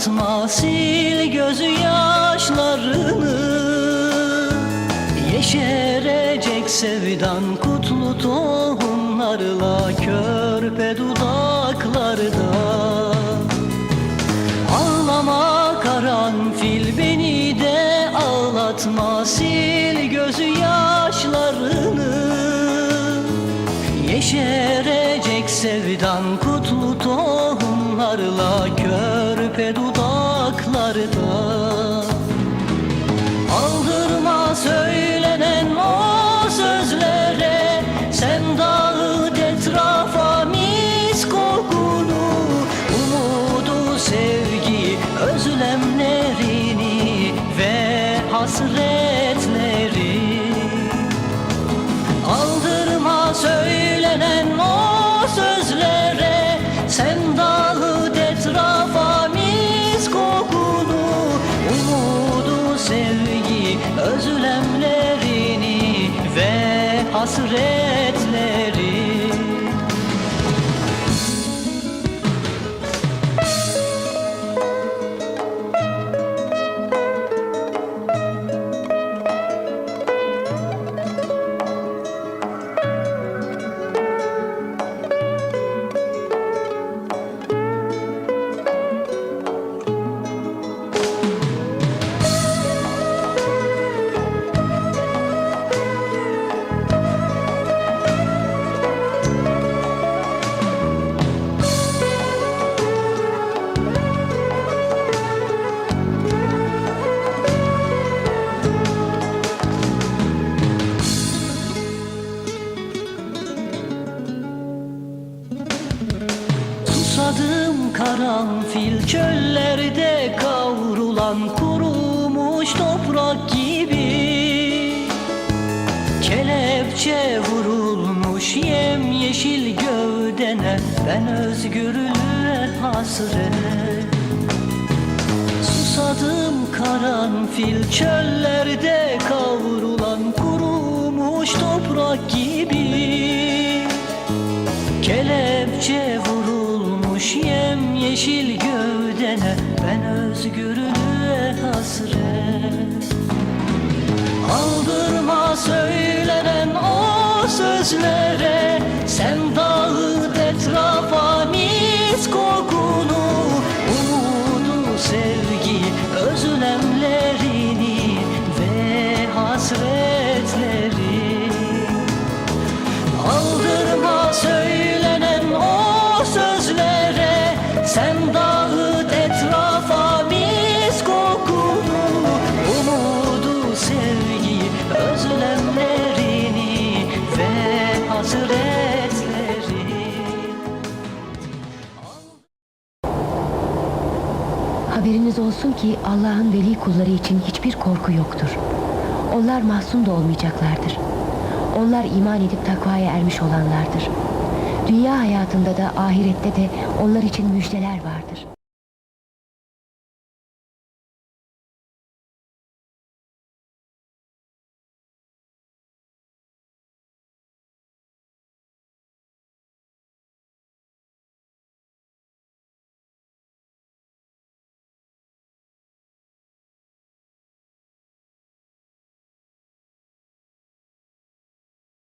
Ağlatma sil gözü yaşlarını. Yeşerecek sevdan kutlu tohumlarla Körpe dudaklarda. Ağlama karanfil beni de ağlatma Sil gözü yaşlarını. Yeşerecek sevdan kutlu tohumlarla Körpe dudaklarda. Aldırma söylenen o sözlere Sen dağıt etrafa mis kokunu. Umudu, sevgi, özlemlerini Ve hasretleri Ve hasretleri karanfil çöllerde kavrulan kurumuş toprak gibi. Kelepçe vurulmuş yemyeşil gövdene ben özgürlüğe hasret. Susadım karanfil çöllerde kavrulan kurumuş toprak gibi. Kelepçe vurulmuş yemyeşil gövdene Ben özgürlüğe hasret. Aldırma söylenen o sözlere Haberiniz olsun ki Allah'ın veli kulları için hiçbir korku yoktur. Onlar mahzun da olmayacaklardır. Onlar iman edip takvaya ermiş olanlardır. Dünya hayatında da ahirette de onlar için müjdeler vardır.